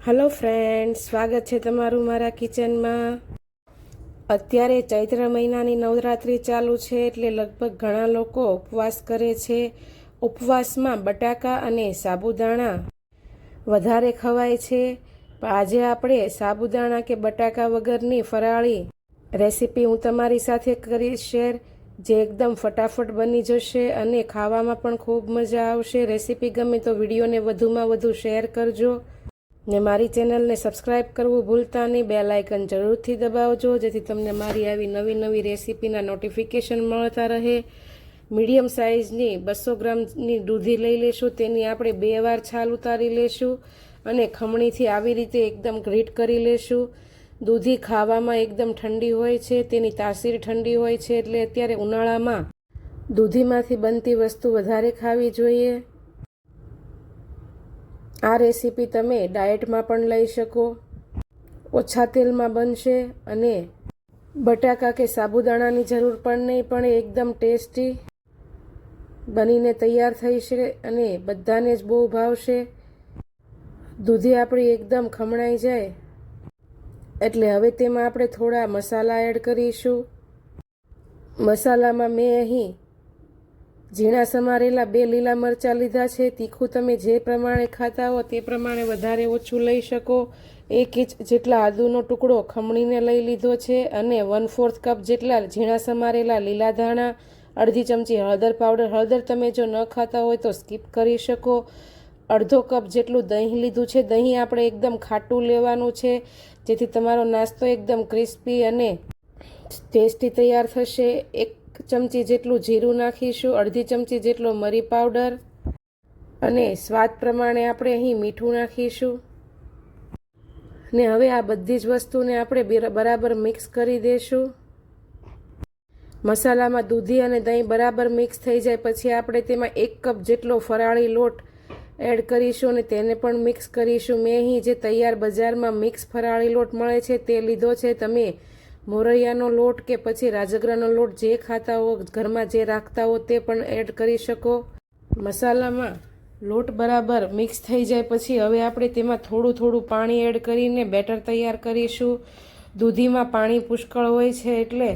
Hello friend સ્વાગત છે તમારું મારા કિચનમાં અત્યારે ચૈત્ર મહિનાની નવરાત્રિ ચાલુ છે એટલે લગભગ ઘણા લોકો ઉપવાસ કરે છે. ઉપવાસમાં બટાકા અને સાબુદાણા વધારે ખવાય છે. આજે આપણે સાબુદાણા કે બટાકા વગરની ફરાળી રેસીપી હું તમારી સાથે કરીશ શેર, જે એકદમ ફટાફટ બની જશે અને ખાવામાં પણ ખૂબ મજા આવશે. રેસીપી ગમે તો વિડીયોને વધુમાં વધુ શેર કરજો. ને મારી ચેનલને સબસ્ક્રાઇબ કરવું ભૂલતા નહીં. બે લાઇકન જરૂરથી દબાવજો, જેથી તમને મારી આવી નવી નવી રેસીપીના નોટિફિકેશન મળતા રહે. મીડિયમ સાઇઝની બસો ગ્રામની દૂધી લઈ લેશું. તેની આપણે બે વાર છાલ ઉતારી લેશું અને ખમણીથી આવી રીતે એકદમ ગ્રીટ કરી લેશું. દૂધી ખાવામાં એકદમ ઠંડી હોય છે, તેની તાસીર ઠંડી હોય છે, એટલે અત્યારે ઉનાળામાં દૂધીમાંથી બનતી વસ્તુ વધારે ખાવી જોઈએ. આ રેસીપી તમે ડાયટમાં પણ લઈ શકો. ઓછા તેલમાં બનશે અને બટાકા કે સાબુદાણાની જરૂર પણ નહીં, પણ એકદમ ટેસ્ટી બનીને તૈયાર થઈ છે અને બધાને જ બહુ ભાવશે. દૂધી આપણી એકદમ ખમણાઈ જાય. એટલે હવે તેમાં આપણે થોડા મસાલા એડ કરીશું. મસાલામાં મેં અહીં ઝીણા સમારેલા બે લીલા મરચાં લીધા છે. તીખું તમે જે પ્રમાણે ખાતા હો તે પ્રમાણે વધારે ઓછું લઈ શકો. એક ઇંચ જેટલા આદુનો ટુકડો ખમણીને લઈ લીધો છે અને વન ફોર્થ કપ જેટલા ઝીણા સમારેલા લીલા ધાણા, અડધી ચમચી હળદર પાવડર. હળદર તમે જો ન ખાતા હોય તો સ્કીપ કરી શકો. અડધો કપ જેટલું દહીં લીધું છે. દહીં આપણે એકદમ ખાટું લેવાનું છે. જેથી તમારો નાસ્તો એકદમ ક્રિસ્પી અને ટેસ્ટી તૈયાર થશે. એક ચમચી જેટલું જીરું નાખીશું, અડધી ચમચી જેટલો મરી પાવડર અને સ્વાદ પ્રમાણે આપણે અહીં મીઠું નાખીશું. ને હવે આ બધી જ વસ્તુને આપણે બરાબર મિક્સ કરી દઈશું મસાલામાં દૂધી અને દહીં બરાબર મિક્સ થઈ જાય, પછી આપણે તેમાં એક કપ જેટલો ફરાળી લોટ એડ કરીશું અને તેને પણ મિક્સ કરીશું. મેં અહીં જે તૈયાર બજારમાં મિક્સ ફરાળી લોટ મળે છે તે લીધો છે. તમે મોરૈયાનો લોટ કે પછી રાજગરાનો લોટ જે ખાતા હો, ઘરમાં જે રાખતા હો તે પણ એડ કરી શકો. મસાલામાં લોટ બરાબર મિક્સ થઈ જાય પછી હવે આપણે તેમાં થોડું થોડું પાણી એડ કરીને બેટર તૈયાર કરીશું. દૂધીમાં પાણી પુષ્કળ હોય છે એટલે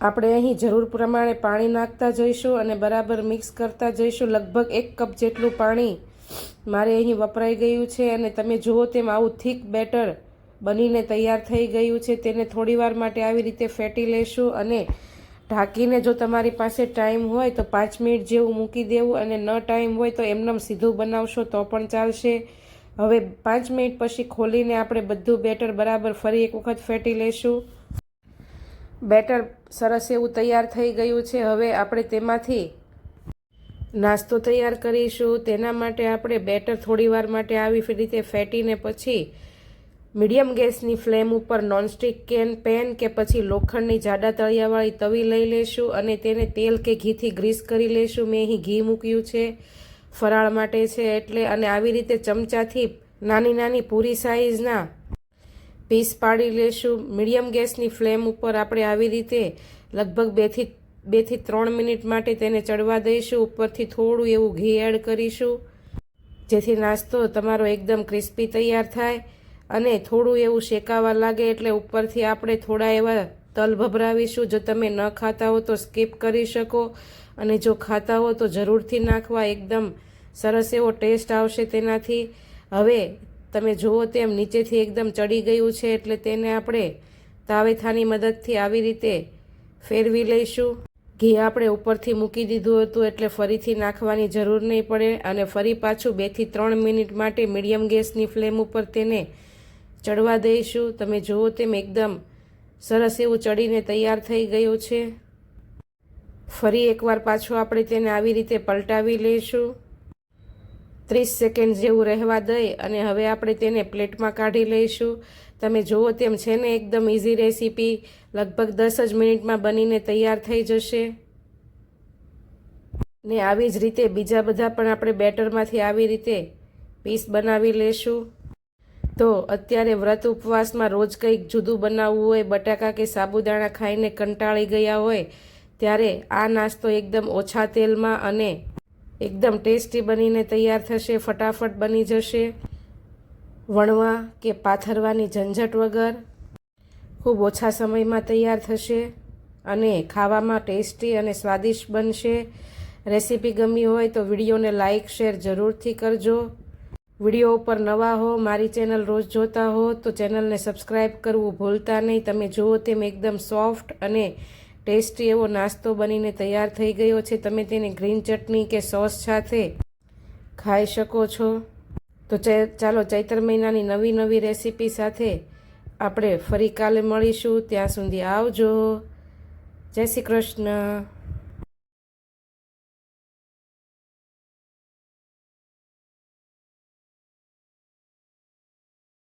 આપણે અહીં જરૂર પ્રમાણે પાણી નાખતા જઈશું અને બરાબર મિક્સ કરતા જઈશું. લગભગ એક કપ જેટલું પાણી મારે અહીં વપરાઈ ગયું છે અને તમે જુઓ તેમ આવું થીક બેટર બનીને તૈયાર થઈ ગયું છે, તેને થોડીવાર માટે આવી રીતે ફેટી લેશું અને ઢાંકીને જો તમારી પાસે ટાઈમ હોય તો પાંચ મિનિટ જેવું મૂકી દેવું અને ન ટાઈમ હોય તો એમનેમ સીધું બનાવશો તો પણ ચાલશે. હવે પાંચ મિનિટ પછી ખોલીને આપણે બધું બેટર બરાબર ફરી એક વખત ફેટી લેશું. બેટર સરસ એવું તૈયાર થઈ ગયું છે, હવે આપણે તેમાંથી નાસ્તો તૈયાર કરીશું. તેના માટે આપણે બેટર થોડીવાર માટે આવી રીતે ફેટીને પછી મીડિયમ ગેસની ફ્લેમ ઉપર નોનસ્ટિક કેન, પેન કે પછી લોખંડની જાડા તળિયાવાળી તવી લઈ લેશું અને તેને તેલ કે ઘીથી ગ્રીસ કરી લેશું. મેં અહીં ઘી મૂક્યું છે, ફરાળ માટે છે એટલે અને આવી રીતે ચમચાથી નાની નાની પૂરી સાઇઝના પીસ પાડી લેશું. મીડિયમ ગેસની ફ્લેમ ઉપર આપણે આવી રીતે લગભગ બેથી બેથી ત્રણ મિનિટ માટે તેને ચડવા દઈશું. ઉપરથી થોડું એવું ઘી એડ કરીશું, જેથી નાસ્તો તમારો એકદમ ક્રિસ્પી તૈયાર થાય. અને થોડું એવું શેકાવા લાગે એટલે ઉપરથી આપણે થોડા એવા તલ ભભરાવીશું. જો તમે ન ખાતા હો તો સ્કીપ કરી શકો. અને જો ખાતા હો તો જરૂરથી નાખવા. એકદમ સરસ એવો ટેસ્ટ આવશે તેનાથી. હવે તમે જુઓ તેમ નીચેથી એકદમ ચડી ગયું છે એટલે તેને આપણે તાવેથાની મદદથી આવી રીતે ફેરવી લઈશું. ઘી આપણે ઉપરથી મૂકી દીધું હતું એટલે ફરીથી નાખવાની જરૂર નહીં પડે. અને ફરી પાછું બેથી ત્રણ મિનિટ માટે મીડિયમ ગેસની ફ્લેમ ઉપર તેને ચડવા દઈશું. તમે જુઓ તેમ એકદમ સરસ એવું ચડીને તૈયાર થઈ ગયું છે. ફરી એકવાર પાછું આપણે તેને આવી રીતે પલટાવી લઈશું. ત્રીસ સેકન્ડ જેવું રહેવા દઈ અને હવે આપણે તેને પ્લેટમાં કાઢી લઈશું. તમે જુઓ તેમ છે ને એકદમ ઇઝી રેસીપી લગભગ દસ જ મિનિટમાં બનીને તૈયાર થઈ જશે. ને આવી જ રીતે બીજા બધા પણ આપણે બેટરમાંથી આવી રીતે પીસ બનાવી લેશું તો અત્યારે વ્રત ઉપવાસમાં રોજ કંઈક જુદું બનાવવું હોય, બટાકા કે સાબુદાણા ખાઈને કંટાળી ગયા હોય, ત્યારે આ નાસ્તો એકદમ ઓછા તેલમાં અને એકદમ ટેસ્ટી બનીને તૈયાર થશે, ફટાફટ બની જશે. વણવા કે પાથરવાની ઝંઝટ વગર ખૂબ ઓછા સમયમાં તૈયાર થશે અને ખાવામાં ટેસ્ટી અને સ્વાદિષ્ટ બનશે. રેસીપી ગમી હોય તો વિડીયોને લાઇક શેર જરૂરથી કરજો. વીડિયો ઉપર નવા હો, મારી ચેનલ રોજ જોતા હો, તો ચેનલને સબસ્ક્રાઈબ કરવું ભૂલતા નહીં. તમે જુઓ તેમ એકદમ સોફ્ટ અને ટેસ્ટી એવો નાસ્તો બનીને તૈયાર થઈ ગયો છે. તમે તેને ગ્રીન ચટણી કે સોસ સાથે ખાઈ શકો છો. તો ચાલો ચૈત્ર મહિનાની નવી નવી રેસીપી સાથે આપણે ફરી કાલે મળીશું. ત્યાં સુધી આવજો. જય શ્રી કૃષ્ણ.